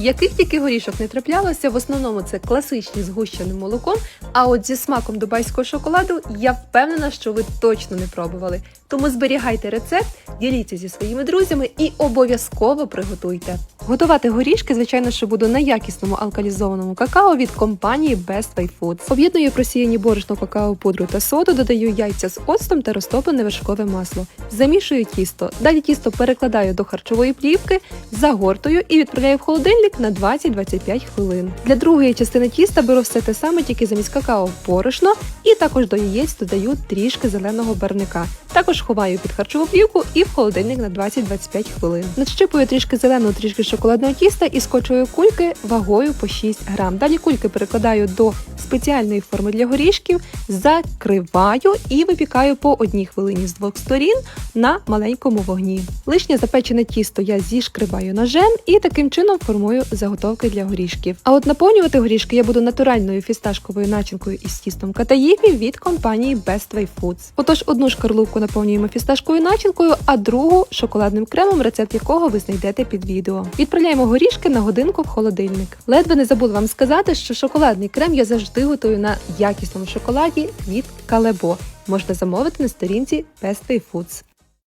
Яких тільки горішок не траплялося, в основному це класичні з гущеним молоком. А от зі смаком дубайського шоколаду я впевнена, що ви точно не пробували. Тому зберігайте рецепт, діліться зі своїми друзями і обов'язково приготуйте. Готувати горішки, звичайно, що буду на якісному алкалізованому какао від компанії Best Way Foods. Об'єдную просіяні борошно, какао, пудру та соду, додаю яйця з оцтом та розтоплене вершкове масло. Замішую тісто. Далі тісто перекладаю до харчової плівки, загортую і відправляю в холодильник на 20-25 хвилин. Для другої частини тіста беру все те саме, тільки замість какао борошно, і також до яєць додаю трішки зеленого барника. Також ховаю під харчову плівку і в холодильник на 20-25 хвилин. Надщипую трішки зеленого, трішки шоколадного тіста і скочую кульки вагою по 6 грам. Далі кульки перекладаю до спеціальної форми для горішків, закриваю і випікаю по одній хвилині з двох сторін на маленькому вогні. Лишнє запечене тісто я зішкрибаю ножем і таким чином формую заготовки для горішків. А от наповнювати горішки я буду натуральною фісташковою начинкою із тістом катаїфі від компанії Best Way Foods. Отож, одну шкарлупку наповнюємо фісташковою начинкою, а другу шоколадним кремом, рецепт якого ви знайдете під відео. Відправляємо горішки на годинку в холодильник. Ледве не забула вам сказати, що шоколадний крем я завжди готую на якісному шоколаді від Калебо. Можна замовити на сторінці Best Foods.